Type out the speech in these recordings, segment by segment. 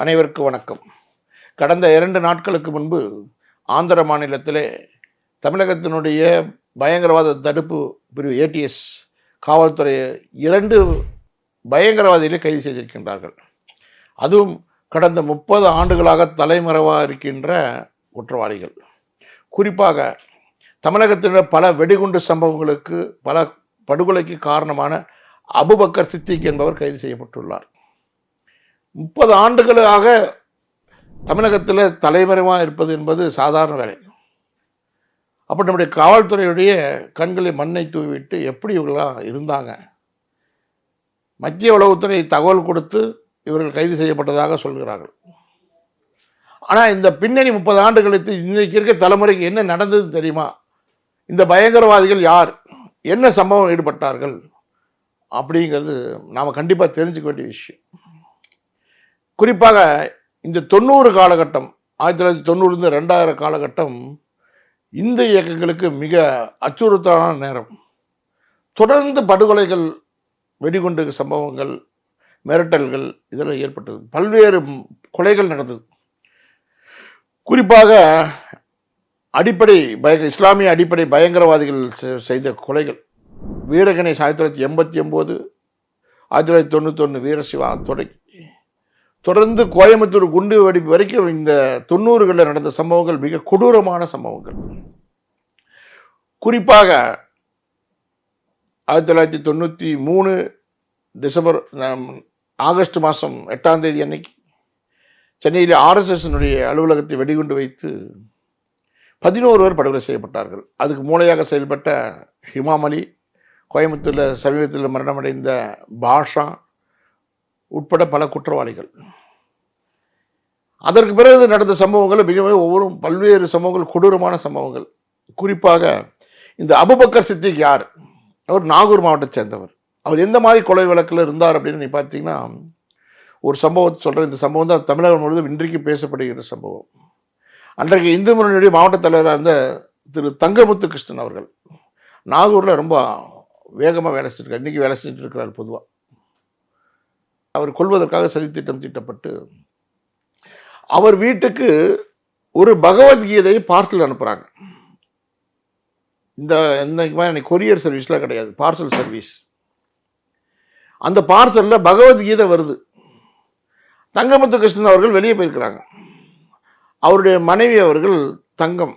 அனைவருக்கும் வணக்கம். கடந்த இரண்டு நாட்களுக்கு முன்பு ஆந்திர மாநிலத்திலே தமிழகத்தினுடைய பயங்கரவாத தடுப்பு பிரிவு ஏடிஎஸ் காவல்துறை இரண்டு பயங்கரவாதிகளை கைது செய்திருக்கின்றார்கள். அதுவும் கடந்த முப்பது ஆண்டுகளாக தலைமறைவாக இருக்கின்ற குற்றவாளிகள். குறிப்பாக தமிழகத்தினர் பல வெடிகுண்டு சம்பவங்களுக்கு பல படுகொலைக்கு காரணமான அபுபக்கர் சித்திக் என்பவர் கைது செய்யப்பட்டுள்ளார். முப்பது ஆண்டுகளாக தமிழகத்தில் தலைமறைவாக இருப்பது என்பது சாதாரண வேலை. அப்போ நம்முடைய காவல்துறையுடைய கண்களை மண்ணை தூவிவிட்டு எப்படி இவர்களாம் இருந்தாங்க? மத்திய உளவுத்துறை தகவல் கொடுத்து இவர்கள் கைது செய்யப்பட்டதாக சொல்கிறார்கள். ஆனால் இந்த பின்னணி முப்பது ஆண்டு கழித்து இருக்க தலைமுறைக்கு என்ன நடந்தது தெரியுமா? இந்த பயங்கரவாதிகள் யார்? என்ன சம்பவம் ஈடுபட்டார்கள்? அப்படிங்கிறது நாம் கண்டிப்பாக தெரிஞ்சுக்க வேண்டிய விஷயம். குறிப்பாக இந்த தொண்ணூறு காலகட்டம் ஆயிரத்தி தொள்ளாயிரத்தி தொண்ணூறுலேருந்து ரெண்டாயிரம் காலகட்டம் இந்து இயக்கங்களுக்கு மிக அச்சுறுத்தலான நேரம். தொடர்ந்து படுகொலைகள் வெடிகுண்டு சம்பவங்கள் மிரட்டல்கள் இதெல்லாம் ஏற்பட்டது. பல்வேறு கொலைகள் நடந்தது. குறிப்பாக அடிப்படை பய இஸ்லாமிய அடிப்படை பயங்கரவாதிகள் செ- செய்த கொலைகள். வீரகணேஷ் ஆயிரத்தி தொள்ளாயிரத்தி எண்பத்தி ஒம்பது ஆயிரத்தி தொள்ளாயிரத்தி தொண்ணூத்தொன்று வீரசிவா தொடங்கி தொடர்ந்து கோயம்புத்தூர் குண்டு வெடிப்பு வரைக்கும் இந்த தொண்ணூறுகளில் நடந்த சம்பவங்கள் மிக கொடூரமான சம்பவங்கள். குறிப்பாக ஆயிரத்தி தொள்ளாயிரத்தி தொண்ணூற்றி மூணு டிசம்பர் நம், ஆகஸ்ட் மாதம் எட்டாம் தேதி அன்னைக்கு சென்னையில் ஆர்எஸ்எஸ்னுடைய அலுவலகத்தை வெடிகுண்டு வைத்து பதினோரு பேர் படுகொலை செய்யப்பட்டார்கள். அதுக்கு மூளையாக செயல்பட்ட ஹிமாமலி கோயம்புத்தூரில் சமீபத்தில் மரணமடைந்த பாஷா உட்பட பல குற்றவாளிகள். அதற்கு பிறகு நடந்த சம்பவங்கள் மிகவும் ஒவ்வொரு பல்வேறு சம்பவங்கள் கொடூரமான சம்பவங்கள். குறிப்பாக இந்த அபுபக்கர் சித்திக் யார்? அவர் நாகூர் மாவட்டத்தை சேர்ந்தவர். அவர் எந்த மாதிரி கொலை வழக்கில் இருந்தார் அப்படின்னு நீ பார்த்தீங்கன்னா ஒரு சம்பவத்தை சொல்கிறேன் இந்த சம்பவம் தான் தமிழகம் முழுவதும் இன்றைக்கு பேசப்படுகிற சம்பவம். அன்றைக்கு இந்து முன்னணியுடைய மாவட்ட தலைவராக இருந்த திரு தங்கமுத்து கிருஷ்ணன் அவர்கள் நாகூரில் ரொம்ப வேகமாக வேலை செஞ்சுருக்கார். இன்றைக்கி வேலை செஞ்சுட்டு இருக்கிறார் பொதுவாக அவர் கொள்வதற்காக சதித்திட்டம் தீட்டப்பட்டு அவர் வீட்டுக்கு ஒரு பகவத்கீதையை பார்சல் அனுப்புகிறாங்க இந்த இந்த மாதிரி கொரியர் சர்வீஸ்லாம் கிடையாது பார்சல் சர்வீஸ். அந்த பார்சலில் பகவத்கீதை வருது. தங்கமுத்து கிருஷ்ணன் அவர்கள் வெளியே போயிருக்கிறாங்க. அவருடைய மனைவி அவர்கள் தங்கம்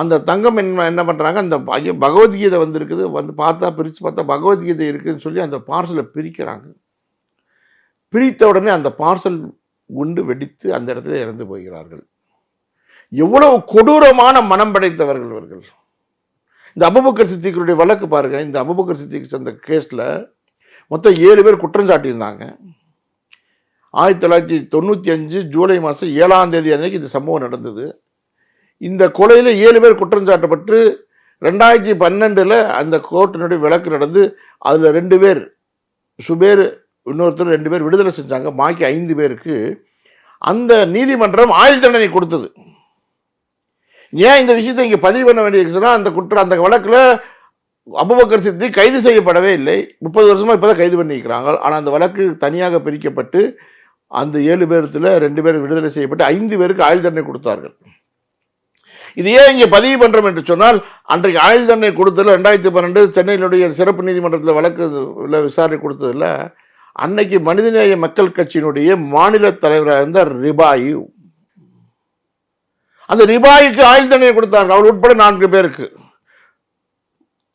அந்த தங்கம் என்ன என்ன பண்ணுறாங்க அந்த ஐயோ பகவத்கீதை வந்திருக்குது வந்து பார்த்தா பிரித்து பார்த்தா பகவத்கீதை இருக்குதுன்னு சொல்லி அந்த பார்சலை பிரிக்கிறாங்க. பிரித்த உடனே அந்த பார்சல் உண்டு வெடித்து அந்த இடத்துல இறந்து போகிறார்கள். எவ்வளவு கொடூரமான மனம் படைத்தவர்கள் இவர்கள். இந்த அபுபக்கர் சித்திகளுடைய வழக்கு பாருங்க இந்த அபுபக்கர் சித்திக்கு அந்த கேஸில் மொத்தம் ஏழு பேர் குற்றம் சாட்டியிருந்தாங்க. ஆயிரத்தி தொள்ளாயிரத்தி தொண்ணூற்றி அஞ்சு ஜூலை மாதம் ஏழாம் தேதி அன்னைக்கு இந்த சம்பவம் நடந்தது. இந்த கொலையில் ஏழு பேர் குற்றஞ்சாட்டப்பட்டு ரெண்டாயிரத்தி பன்னெண்டில் அந்த கோர்ட்டினுடைய விளக்கு நடந்து அதில் ரெண்டு பேர் சுபேர் இன்னொருத்தர் ரெண்டு பேர் விடுதலை செஞ்சாங்க. பாக்கி ஐந்து பேருக்கு அந்த நீதிமன்றம் ஆயுள் தண்டனை கொடுத்தது. ஏன் இந்த விஷயத்தை இங்கே பதிவு பண்ண வேண்டியிருக்குன்னா அந்த குற்றம் அந்த வழக்கில் அபுபக்கர் சித்தி கைது செய்யப்படவே இல்லை. முப்பது வருஷமாக இப்போ தான் கைது பண்ணியிருக்கிறாங்க. ஆனால் அந்த வழக்கு தனியாக பிரிக்கப்பட்டு அந்த ஏழு பேரத்தில் ரெண்டு பேர் விடுதலை செய்யப்பட்டு ஐந்து பேருக்கு ஆயுள் தண்டனை கொடுத்தார்கள். இது ஏன் இங்கே பதிவு பண்ணுறோம் என்று சொன்னால் அன்றைக்கு ஆயுள் தண்டனை கொடுத்ததில் ரெண்டாயிரத்தி பன்னெண்டு சென்னையினுடைய சிறப்பு நீதிமன்றத்தில் வழக்கு விசாரணை கொடுத்ததில் அன்னைக்கு மனிதநேய மக்கள் கட்சியினுடைய மாநில தலைவராக இருந்த ரிபாயு. அந்த ரிபாய்க்கு ஆயுள் தண்டனை கொடுத்தாங்க அவர் உட்பட நான்கு பேருக்கு.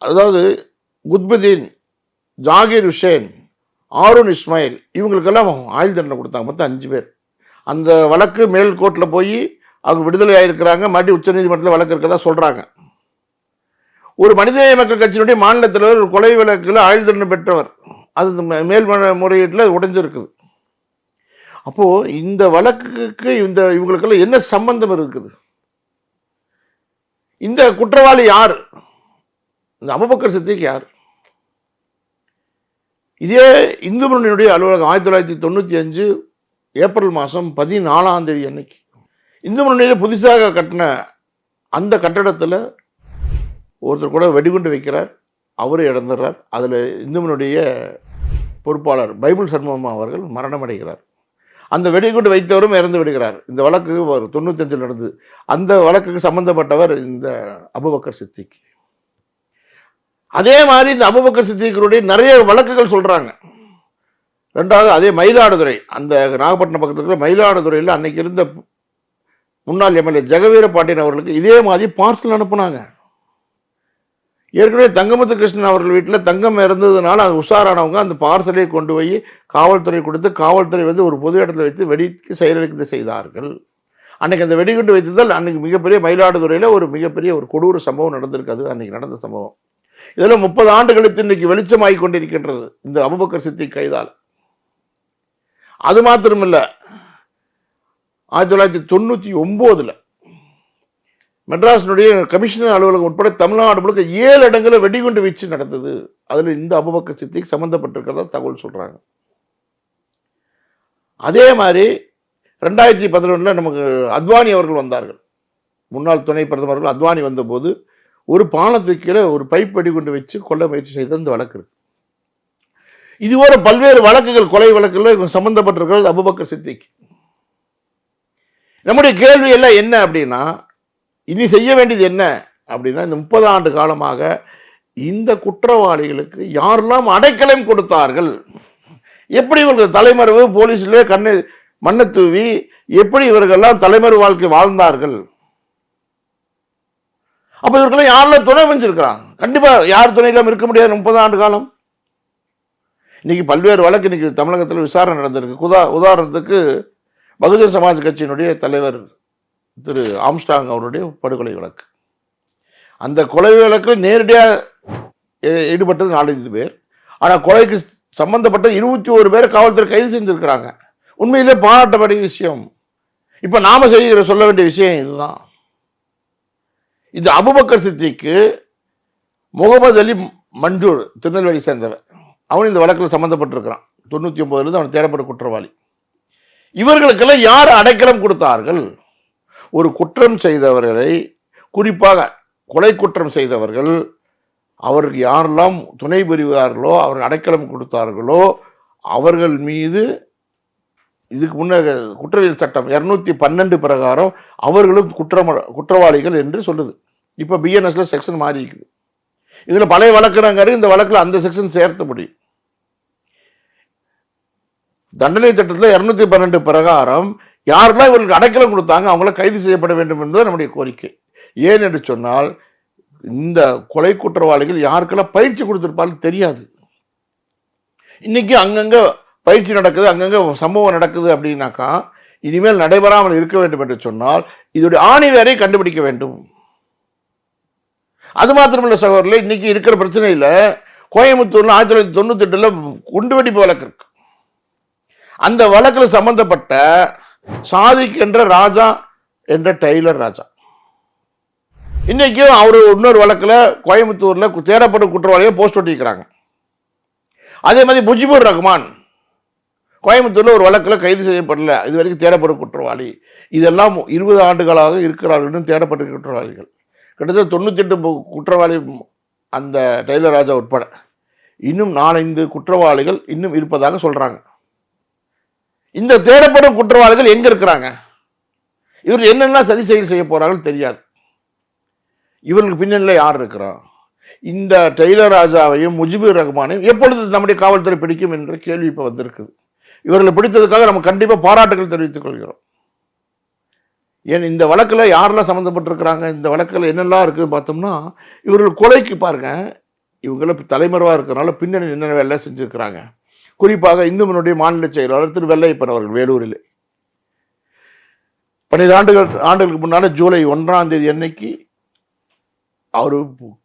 அதாவது குத்புதீன் ஜாகிர் ஹுசேன் ஆருன் இஸ்மாயில் இவங்களுக்கெல்லாம் ஆயுள் தண்டனை கொடுத்தாங்க. மொத்தம் அஞ்சு பேர். அந்த வழக்கு மேல் கோர்ட்டில் போய் அவங்க விடுதலை ஆகிருக்கிறாங்க மறுபடி உச்சநீதிமன்றத்தில் வழக்கு இருக்கதா சொல்கிறாங்க ஒரு மனிதநேய மக்கள் கட்சியினுடைய மாநில தலைவர் ஒரு கொலை வழக்கில் ஆயுள் தண்டனை பெற்றவர். அது மே- மேல் முறையீட்டில் உடைஞ்சிருக்குது. அப்போது இந்த வழக்குக்கு இந்த இவங்களுக்கெல்லாம் என்ன சம்பந்தம் இருக்குது? இந்த குற்றவாளி யார்? இந்த அபுபக்கர் சித்திக்கு யார்? இதே இந்து முன்னணியுடைய அலுவலகம் ஆயிரத்தி தொள்ளாயிரத்தி தொண்ணூற்றி அஞ்சு ஏப்ரல் மாதம் பதினாலாம் தேதி அன்னைக்கு இந்து முன்னணியில் புதுசாக கட்டின அந்த கட்டடத்தில் ஒருத்தர் கூட வெடிகுண்டு வைக்கிறார் அவரு இறந்துடுறார். அதில் இந்துமனுடைய பொறுப்பாளர் பைபிள் சர்மம்மா அவர்கள் மரணமடைகிறார். அந்த வெடிகுண்டு வைத்தவரும் இறந்து விடுகிறார். இந்த வழக்கு ஒரு தொண்ணூத்தஞ்சில் நடந்தது. அந்த வழக்குக்கு சம்பந்தப்பட்டவர் இந்த அபுபக்கர் சித்திக் அதே மாதிரி இந்த அபுபக்கர் சித்திகருடைய நிறைய வழக்குகள் சொல்கிறாங்க ரெண்டாவது அதே மயிலாடுதுறை அந்த நாகப்பட்டினம் பக்கத்தில் இருக்கிற மயிலாடுதுறையில் அன்னைக்கு இருந்த முன்னாள் எம்எல்ஏ ஜெகவீர பாண்டியன் அவர்களுக்கு இதே மாதிரி பார்சல் அனுப்புனாங்க. ஏற்கனவே தங்கமுத்து கிருஷ்ணன் அவர்கள் வீட்டில் தங்கம் இறந்ததுனால அது உஷாரானவங்க அந்த பார்சலை கொண்டு போய் காவல்துறை கொடுத்து காவல்துறை வந்து ஒரு பொது இடத்துல வைத்து வெடிக்கு செயலிழக்க செய்தார்கள். அன்றைக்கி அந்த வெடிகுண்டு வைத்ததால் அன்னைக்கு மிகப்பெரிய மயிலாடுதுறையில் ஒரு மிகப்பெரிய ஒரு கொடூர சம்பவம் நடந்திருக்கு அது அன்றைக்கி நடந்த சம்பவம். இதில் முப்பது ஆண்டுகளுக்கு இன்னைக்கு வெளிச்சமாகி கொண்டிருக்கின்றது இந்த அபுபக்கர் சித்தி கைதால். அது மாத்திரமில்ல ஆயிரத்தி தொள்ளாயிரத்தி தொண்ணூற்றி ஒம்போதில் மெட்ராஸினுடைய கமிஷனர் அலுவலகம் உட்பட தமிழ்நாடு முழுக்க ஏழு இடங்களில் வெடிகுண்டு வீச்சு நடந்தது. அதில் இந்த அபுபக்க சித்திக் சம்மந்தப்பட்டிருக்கிறதா தகவல் சொல்கிறாங்க அதே மாதிரி ரெண்டாயிரத்தி பதினொன்றில் நமக்கு அத்வானி அவர்கள் வந்தார்கள். முன்னாள் துணை பிரதமர்கள் அத்வானி வந்தபோது ஒரு பாலத்துக்கு கீழே ஒரு பைப் வெடிகுண்டு வச்சு கொல்ல முயற்சி செய்த இந்த வழக்கு இருக்கு. இதுவரை பல்வேறு வழக்குகள் கொலை வழக்குகள் சம்மந்தப்பட்டிருக்கிறது அபுபக்கர் சித்திக்கு நம்முடைய கேள்வி எல்லாம் என்ன அப்படின்னா இனி செய்ய வேண்டியது என்ன அப்படின்னா இந்த முப்பது ஆண்டு காலமாக இந்த குற்றவாளிகளுக்கு யாரெல்லாம் அடைக்கலம் கொடுத்தார்கள்? எப்படி இவர்கள் தலைமறைவு போலீஸ்லேயே கண்ணை மண்ணை தூவி எப்படி இவர்கள்லாம் தலைமறை வாழ்க்கை வாழ்ந்தார்கள்? அப்போ இவர்களெல்லாம் யாரெல்லாம் துணை வச்சிருக்கிறாங்க கண்டிப்பாக யார் துணை இல்லாமல் இருக்க முடியாது முப்பது ஆண்டு காலம். இன்னைக்கு பல்வேறு வழக்கு இன்னைக்கு தமிழகத்தில் விசாரணை நடந்திருக்கு. உதா உதாரணத்துக்கு பகுஜன் சமாஜ் கட்சியினுடைய தலைவர் திரு ஆம்ஸ்டாங் அவருடைய படுகொலை வழக்கு. அந்த கொலை வழக்கில் நேரடியாக ஈடுபட்டது நாலஞ்சு பேர். ஆனால் கொலைக்கு சம்பந்தப்பட்ட இருபத்தி ஒரு பேர் காவல்துறை கைது செஞ்சுருக்கிறாங்க. உண்மையிலே பாராட்டப்படிய விஷயம். இப்போ நாம் செய்கிற சொல்ல வேண்டிய விஷயம் இதுதான். இந்த அபுபக்கர் சித்திக்கு முகமது அலி மஞ்சூர் திருநெல்வேலி சேர்ந்தவன். அவன் இந்த வழக்கில் சம்மந்தப்பட்டிருக்கிறான் தொண்ணூற்றி ஒன்பதுலேருந்து அவன் தேடப்பட்ட குற்றவாளி. இவர்களுக்கெல்லாம் யார் அடைக்கலம் கொடுத்தார்கள்? ஒரு குற்றம் செய்தவர்களை குறிப்பாக கொலை குற்றம் செய்தவர்கள் அவருக்கு யாரெல்லாம் துணை புரிவார்களோ அவர்கள் அடைக்கலம் கொடுத்தார்களோ அவர்கள் மீது இதுக்கு முன்னே குற்றவியல் சட்டம் இரநூத்தி பன்னெண்டு பிரகாரம் அவர்களும் குற்றம் குற்றவாளிகள் என்று சொல்லுது. இப்போ பிஎன்எஸ்ல செக்ஷன் மாறி இருக்குது இதில் பழைய வழக்குனாங்காரு இந்த வழக்கில் அந்த செக்ஷன் சேர்த்த முடியும். தண்டனை சட்டத்தில் இரநூத்தி பன்னெண்டு பிரகாரம் யாரெல்லாம் இவர்களுக்கு அடைக்கலம் கொடுத்தாங்க அவங்கள கைது செய்யப்பட வேண்டும் என்பது நம்முடைய கோரிக்கை. ஏன் என்று சொன்னால் இந்த கொலை குற்றவாளிகள் யாருக்கெல்லாம் பயிற்சி கொடுத்திருப்பாலும் தெரியாது. இன்னைக்கு அங்கங்கே பயிற்சி நடக்குது அங்கங்கே சம்பவம் நடக்குது அப்படின்னாக்கா இனிமேல் நடைபெறாமல் இருக்க வேண்டும் என்று சொன்னால் இதோடைய ஆணி வேரை கண்டுபிடிக்க வேண்டும். அது மாத்திரமில்லை சகோதரில் இன்னைக்கு இருக்கிற பிரச்சனையில் கோயம்புத்தூர்ல ஆயிரத்தி தொள்ளாயிரத்தி தொண்ணூத்தி எட்டுல குண்டுவெடிப்பு வழக்கு இருக்கு. அந்த வழக்கில் சம்பந்தப்பட்ட சாதிக் என்ற ராஜா என்ற டெய்லர் ராஜா. இன்றைக்கும் அவர் இன்னொரு வழக்கில் கோயம்புத்தூரில் தேடப்படும் குற்றவாளியை போஸ்ட் ஒட்டிக்கிறாங்க அதே மாதிரி முஜிபுர் ரஹ்மான் கோயம்புத்தூரில் ஒரு வழக்கில் கைது செய்யப்படல. இது வரைக்கும் தேடப்படும் குற்றவாளி. இதெல்லாம் இருபது ஆண்டுகளாக இருக்கிறார்கள் இன்னும் தேடப்பட்ட குற்றவாளிகள். கிட்டத்தட்ட தொண்ணூத்தி எட்டு குற்றவாளி அந்த டெய்லர் ராஜா உட்பட. இன்னும் நாலஞ்சு குற்றவாளிகள் இன்னும் இருப்பதாக சொல்கிறாங்க இந்த தேடப்படும் குற்றவாளிகள் எங்க இருக்கிறாங்க? இவர் என்னென்ன சதி செயல் செய்ய போறாங்கன்னு தெரியாது. இவர்களுக்கு பின்னணியில் யார் இருக்கிறான் இந்த டெய்லர் ராஜாவையும் முஜிபுர் ரஹ்மானையும் எப்பொழுது நம்முடைய காவல்துறை பிடிக்கும் என்ற கேள்வி இப்போ வந்திருக்குது. இவர்களை பிடித்ததுக்காக நம்ம கண்டிப்பாக பாராட்டுகள் தெரிவித்துக் கொள்கிறோம். ஏன் இந்த வழக்கில் யாரெல்லாம் சம்மந்தப்பட்டிருக்கிறாங்க இந்த வழக்கில் என்னெல்லாம் இருக்குது பார்த்தோம்னா இவர்கள் கொலைக்கு பாருங்க இவங்கள தலைமறைவாக இருக்கிறனால பின்னணி என்னென்ன வேலை செஞ்சுருக்கிறாங்க. குறிப்பாக இந்துமனுடைய மாநில செயலாளர் திரு வெள்ளையப்பன் அவர்கள் வேலூரில். பன்னிரண்டு ஆண்டுகள் ஆண்டுகளுக்கு முன்னால் ஜூலை ஒன்றாம் தேதி அன்னைக்கு அவர்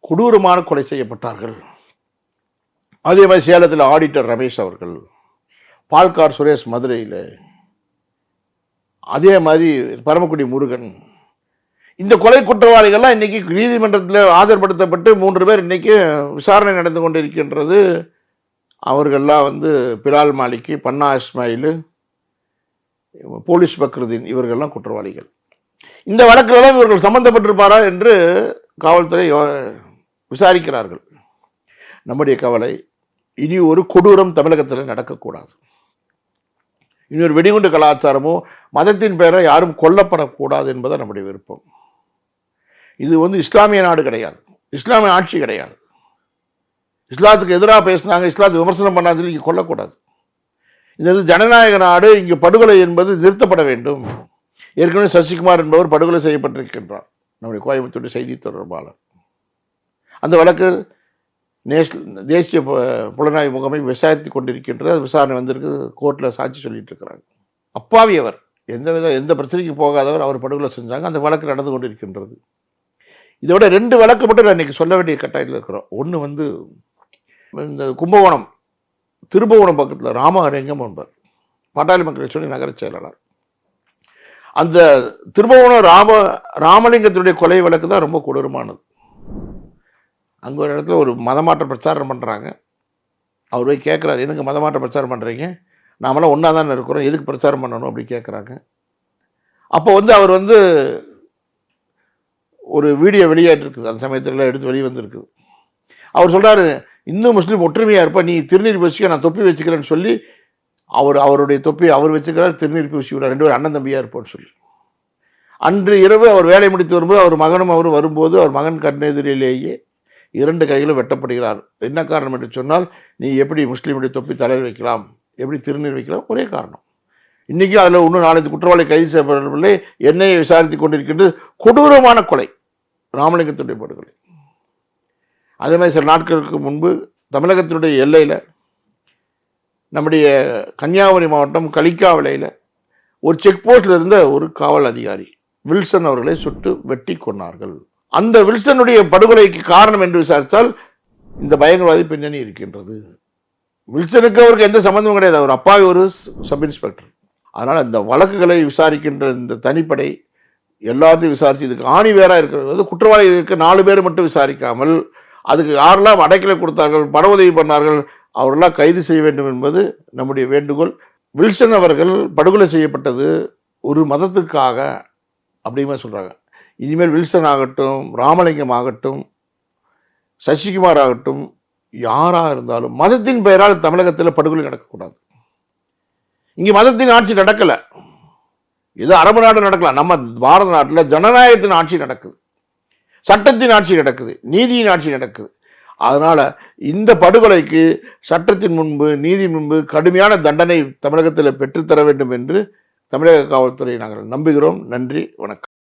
கொடூரமான கொலை செய்யப்பட்டார்கள். அதே மாதிரி சேலத்தில் ஆடிட்டர் ரமேஷ் அவர்கள் பால்கார் சுரேஷ் மதுரையில் அதே மாதிரி பரமக்குடி முருகன். இந்த கொலை குற்றவாளிகள்லாம் இன்றைக்கி நீதிமன்றத்தில் ஆஜர்படுத்தப்பட்டு மூன்று பேர் இன்றைக்கி விசாரணை நடந்து கொண்டிருக்கின்றது. அவர்கள்லாம் வந்து பிலால் மாலிக்கு பன்னா இஸ்மாயில் போலீஸ் பக்ருதீன் இவர்கள்லாம் குற்றவாளிகள். இந்த வழக்கிலெல்லாம் இவர்கள் சம்பந்தப்பட்டிருப்பாரா என்று காவல்துறை யோ- விசாரிக்கிறார்கள். நம்முடைய கவலை இனி ஒரு கொடூரம் தமிழகத்தில் நடக்கக்கூடாது. இனி ஒரு வெடிகுண்டு கலாச்சாரமோ மதத்தின் பெயரை யாரும் கொல்லப்படக்கூடாது என்பதை நம்முடைய விருப்பம். இது வந்து இஸ்லாமிய நாடு கிடையாது. இஸ்லாமிய ஆட்சி கிடையாது. இஸ்லாத்துக்கு எதிராக பேசினாங்க இஸ்லாத்து விமர்சனம் பண்ணாங்க சொல்லி இங்கே கொல்லக்கூடாது. இது வந்து ஜனநாயக நாடு இங்கே படுகொலை என்பது நிறுத்தப்பட வேண்டும். ஏற்கனவே சசிகுமார் என்பவர் படுகொலை செய்யப்பட்டிருக்கின்றார் நம்முடைய கோயம்புத்தூர் செய்தி தொடர்பாளர். அந்த வழக்கு நேஷ் தேசிய பு- புலனாய்வு முகமை விசாரித்து கொண்டிருக்கின்றது அது விசாரணை வந்திருக்கு கோர்ட்டில் சாட்சி சொல்லிட்டு இருக்கிறாங்க. அப்பாவி அவர் எந்த வித எந்த பிரச்சனைக்கு போகாதவர் அவர் படுகொலை செஞ்சாங்க அந்த வழக்கு நடந்து கொண்டிருக்கின்றது. இதோட ரெண்டு வழக்கு மட்டும் நான் இன்னைக்கு சொல்ல வேண்டிய கட்டாயத்தில் இருக்கிறோம். ஒன்று வந்து இந்த கும்பகோணம் திருபுவனம் பக்கத்தில் ராமஹரிங்கம் என்பார். பாட்டாளி மக்கள் சொல்லி நகர செயலாளர். அந்த திருபுவனம் ராம ராமலிங்கத்தினுடைய கொலை வழக்கு தான் ரொம்ப கொடூரமானது. அங்கே ஒரு இடத்துல ஒரு மதமாற்ற பிரச்சாரம் பண்ணுறாங்க அவர் போய் கேட்குறாரு எனக்கு மதமாற்ற பிரச்சாரம் பண்ணுறீங்க நாமெல்லாம் ஒன்றா தானே இருக்கிறோம் எதுக்கு பிரச்சாரம் பண்ணணும்? அப்படி கேட்குறாங்க அப்போ வந்து அவர் வந்து ஒரு வீடியோ வெளியாகிட்டு அந்த சமயத்தில் எடுத்து வெளியே வந்திருக்குது. அவர் சொல்கிறாரு இந்து முஸ்லீம் ஒற்றுமையாக இருப்பா நீ திருநீர் பூசிக்க நான் தொப்பி வச்சுக்கிறேன்னு சொல்லி அவர் அவருடைய தொப்பி அவர் வச்சுக்கிறார் திருநீர் பூசி ரெண்டு பேரும் அண்ணன் தம்பியாக இருப்போம்னு சொல்லி. அன்று இரவு அவர் வேலை முடித்து வரும்போது அவர் மகனும் அவரும் வரும்போது அவர் மகன் கண்ணெதிரிலேயே இரண்டு கைகளும் வெட்டப்படுகிறார். என்ன காரணம் என்று சொன்னால் நீ எப்படி முஸ்லீமுடைய தொப்பி தலையில் வைக்கலாம்? எப்படி திருநீர் வைக்கலாம்? ஒரே காரணம். இன்றைக்கி அதில் இன்னும் நாலஞ்சு குற்றவாளி கைது செய்யப்படவில்லை. என்னையை விசாரித்து கொண்டிருக்கின்றது கொடூரமான கொலை. ராமலிங்கத்துடைய படுகொலை. அதே மாதிரி சில நாட்களுக்கு முன்பு தமிழகத்தினுடைய எல்லையில் நம்முடைய கன்னியாகுமரி மாவட்டம் கலிக்காவிலையில் ஒரு செக் போஸ்டில் இருந்த ஒரு காவல் அதிகாரி வில்சன் அவர்களை சுட்டு வெட்டி கொண்டார்கள் அந்த வில்சனுடைய படுகொலைக்கு காரணம் என்று விசாரித்தால் இந்த பயங்கரவாதி பின்னணி இருக்கின்றது. வில்சனுக்கு அவருக்கு எந்த சம்மந்தமும் கிடையாது. அவர் அப்பாவி ஒரு சப் இன்ஸ்பெக்டர் அதனால் இந்த வழக்குகளை விசாரிக்கின்ற இந்த தனிப்படை எல்லாத்தையும் விசாரித்து இதுக்கு ஆணி வேறாக இருக்கிறது. குற்றவாளி இருக்க நாலு பேர் மட்டும் விசாரிக்காமல் அதுக்கு யாரெல்லாம் அடைக்கலை கொடுத்தார்கள் பண உதவி பண்ணார்கள் அவரெல்லாம் கைது செய்ய வேண்டும் என்பது நம்முடைய வேண்டுகோள். வில்சன் அவர்கள் படுகொலை செய்யப்பட்டது ஒரு மதத்துக்காக அப்படிமா சொல்கிறாங்க இனிமேல் வில்சன் ஆகட்டும் ராமலிங்கம் ஆகட்டும் சசிகுமார் ஆகட்டும் யாராக இருந்தாலும் மதத்தின் பெயரால் தமிழகத்தில் படுகொலை நடக்கக்கூடாது. இங்கே மதத்தின் ஆட்சி நடக்கலை. இது அரபு நாடு நடக்கலாம். நம்ம பாரத நாட்டில் ஜனநாயகத்தின் ஆட்சி நடக்குது. சட்டத்தின் ஆட்சி நடக்குது நீதியின் ஆட்சி நடக்குது. அதனால் இந்த படுகொலைக்கு சட்டத்தின் முன்பு நீதி முன்பு கடுமையான தண்டனை தமிழகத்தில் பெற்றுத்தர வேண்டும் என்று தமிழக காவல்துறை நாங்கள் நம்புகிறோம். நன்றி வணக்கம்.